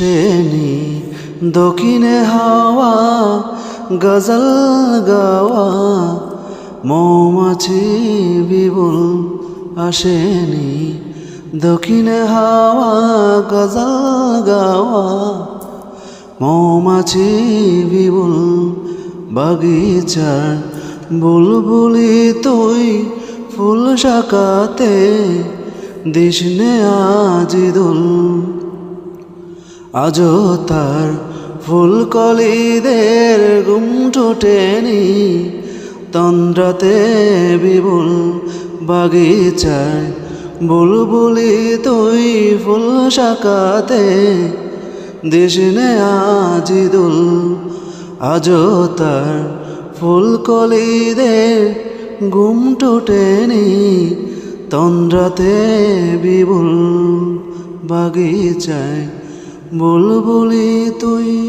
আসেনি দক্ষিণে হাওয়া, গজল গাওয়া, মৌমাছি বিবুল আসেনি, দক্ষিণে হাওয়া, গজল গাওয়া, মৌমাছি বিবুল বাগিচার বুলবুলি তুই ফুল শাকাতে দিসনে আজি দুল আজও তার ফুলকলিদের গুম ঠোঁটেনি। তন্দ্রাতে বিপুল বাগিচায় বুলবুলি তুই ফুল শাকাতে দিসনে আজি দুল আজও তার ফুলকলিদের গুম টোটেনি তন্দ্রাতে বিপুল বাগিচায় বুলবুলি তুই